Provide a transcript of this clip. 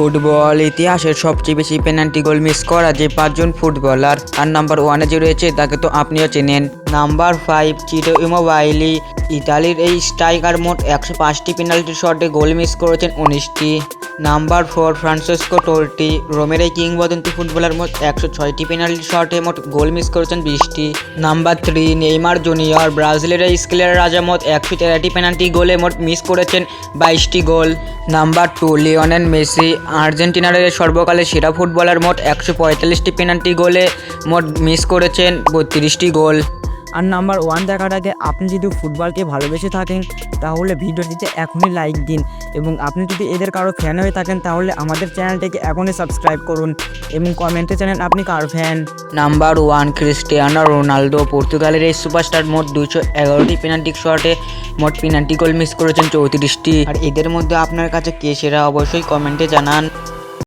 Football ইতিহাসের সবচেয়ে বেশি পেনাল্টি গোল মিস করা যে পাঁচজন ফুটবলার, আর নাম্বার ওয়ানে যে রয়েছে, তাকে তো আপনিও চেনেন। নাম্বার ফাইভ চিটো ইমোবাইলি ইতালির এই স্ট্রাইকার মোট একশো পাঁচটি পেনাল্টি শটে গোল মিস করেছেন উনিশটি। নাম্বার ফোর, ফ্রান্সিসকো টোর্টি রোমের এই কিংবদন্তি ফুটবলার মোট একশো ছয়টি পেনাল্টি শটে মোট গোল মিস করেছেন বিশটি। নাম্বার থ্রি, নেইমার জুনিয়র, ব্রাজিলের এই স্কিলের রাজা মোট একশো তেরোটি পেনাল্টি গোলে মোট মিস করেছেন বাইশটি গোল। নাম্বার টু, লিওনেল মেসি, আর্জেন্টিনার সর্বকালের সেরা ফুটবলার মোট একশো পঁয়তাল্লিশটি পেনাল্টি গোলে মোট মিস করেছেন বত্রিশটি গোল। আর নাম্বার ওয়ান দেখার আগে আপনি যদি ফুটবলকে ভালোবেসে থাকেন, তাহলে ভিডিওটিতে এখনই লাইক দিন এবং আপনি যদি এদের কারও ফ্যান হয়ে থাকেন, তাহলে আমাদের চ্যানেলটিকে এখনই সাবস্ক্রাইব করুন এবং কমেন্টে জানান আপনি কার fan number one Cristiano Ronaldo পর্তুগালের এই সুপারস্টার মোট দুশো এগারোটি পেনাল্টি শটে মোট পেনাল্টি গোল মিস করেছেন চৌত্রিশটি। আর এদের মধ্যে আপনার কাছে কে সেরা, অবশ্যই কমেন্টে জানান।